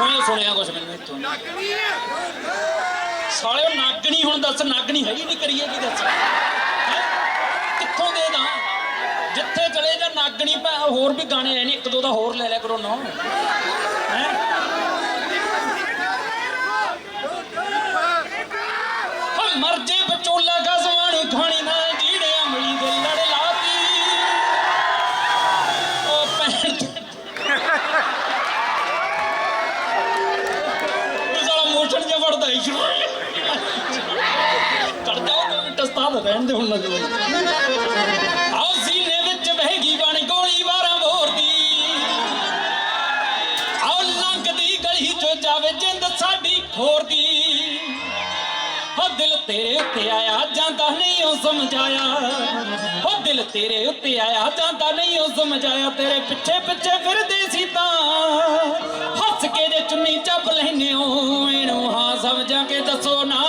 ਇੱਥੋਂ ਹੀ ਸੁਣਿਆ ਕੁਛ ਮੈਨੂੰ ਇੱਥੋਂ। ਹੀ। ਸਾਲਿਓ ਨਾਗਣੀ ਹੁਣ ਦੱਸ, ਨਾਗਣੀ ਹੈ ਨਹੀਂ ਕਰੀਏ ਕੀ ਦੱਸ? ਕਿੱਥੋਂ ਦੇ ਦਾਂ? ਜਿੱਥੇ ਚਲੇ ਜਾ ਨਾਗਣੀ ਪੈ ਹੋਰ ਵੀ ਗਾਣੇ ਐ ਨਹੀਂ ਇੱਕ ਦੋ ਦਾ ਹੋਰ ਲੈ ਲਿਆ ਕਰੋ ਨਾ। ਹੈ? ਮਰ ਜੇ ਬਚੋਲਾ ਗਜ਼ਵਾਣੀ ਖਾਣੀ ਨਾ ਜੀੜੇ ਅਮਲੀ ਦੇ ਲੜ ਲਾਤੀ। ਉਹ ਪੈਣ ਜਿਹਾ ਵੜਦਾ ਹੀ ਸ਼ੁਰੂ ਚੜ ਰਹਿਣ ਦੇ ਹੁਣ ਲੱਗ ਆਓ ਸੀਨੇ ਵਿੱਚ ਵਹਿਗੀ ਬਣ ਗੋਲੀ ਵਾਰਾਂ ਬੋਰਦੀ ਆਓ ਲੰਘਦੀ ਗਲੀ ਚੋਂ ਜਾਵੇ ਜਿੰਦ ਸਾਡੀ ਖੋਰਦੀ ਹੋ ਦਿਲ ਤੇਰੇ ਉੱਤੇ ਆਇਆ, ਜਾਂਦਾ ਨਹੀਂ ਉਹ ਸਮਝਾਇਆ। ਹੋ ਦਿਲ ਤੇਰੇ ਉੱਤੇ ਆਇਆ, ਜਾਂਦਾ ਨਹੀਂ ਉਹ ਸਮਝਾਇਆ। ਤੇਰੇ ਪਿੱਛੇ ਪਿੱਛੇ ਫਿਰਦੇ ਸੀ ਤਾਂ। ਹੱਸ ਕੇ ਜੇ ਚੁੰਨੀ ਚੱਬ ਲੈਨੇ ਹੋ ਸਮਝਾਂ ਕੇ ਦੱਸੋ ਨਾ।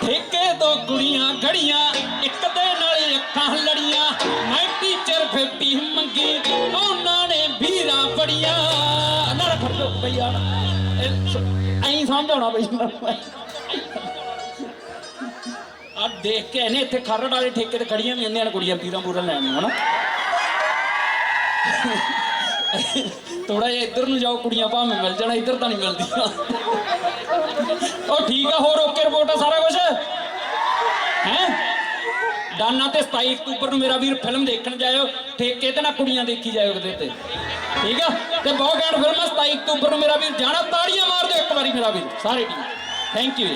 ਠੇਕੇ ਤੋਂ ਕੁੜੀਆਂ ਘੜੀਆਂ, ਇੱਕ ਦੇ ਨਾਲ ਅੱਖਾਂ ਲੜੀਆਂ। ਮੈਂ ਟੀਚਰ 50 ਮੰਗੀ, ਉਹਨਾਂ ਨੇ ਵੀਰਾਂ ਫੜੀਆਂ। ਨਾਲ ਖੜੋ ਭਈਆ ਐਂ ਸਮਝਾਉਣਾ ਬਈ। ਆ ਦੇਖ ਕੇ ਇਹਨੇ ਇੱਥੇ ਖਰੜ ਵਾਲੇ ਠੇਕੇ ਤੇ ਖੜੀਆਂ ਵੀ ਹੁੰਦੀਆਂ ਨੇ ਕੁੜੀਆਂ ਪੀਰਾਂ ਪੂਰਾ ਲੈਣ ਨੂੰ ਹਨਾ? ਥੋੜਾ ਜਿਹਾ ਇੱਧਰ ਨੂੰ ਜਾਓ, ਕੁੜੀਆਂ ਭਾਵੇਂ ਮਿਲ ਜਾਣਾ, ਇੱਧਰ ਤਾਂ ਨਹੀਂ ਮਿਲਦੀਆਂ। ਉਹ ਠੀਕ ਆ, ਹੋਰ ਓਕੇ ਰਿਪੋਰਟ ਆ ਸਾਰਾ ਕੁਝ ਹੈ? ਡਾਨਾ ਤੇ 27 ਅਕਤੂਬਰ ਨੂੰ ਮੇਰਾ ਵੀਰ ਫਿਲਮ ਦੇਖਣ ਜਾਇਓ, ਠੇਕੇ ਤੇ ਨਾ ਕੁੜੀਆਂ ਦੇਖੀ ਜਾਇਓ ਕਿਤੇ ਤੇ। ਠੀਕ ਆ? ਤੇ ਬਹੁਤ ਘੈਂਟ ਫਿਲਮ ਆ 27 ਅਕਤੂਬਰ ਨੂੰ ਮੇਰਾ ਵੀਰ ਜਾਣਾ, ਤਾੜੀਆਂ ਮਾਰ ਦਿਓ ਇੱਕ ਵਾਰੀ ਮੇਰਾ ਵੀਰ, ਸਾਰੇ ਟੀਮ ਥੈਂਕ ਯੂ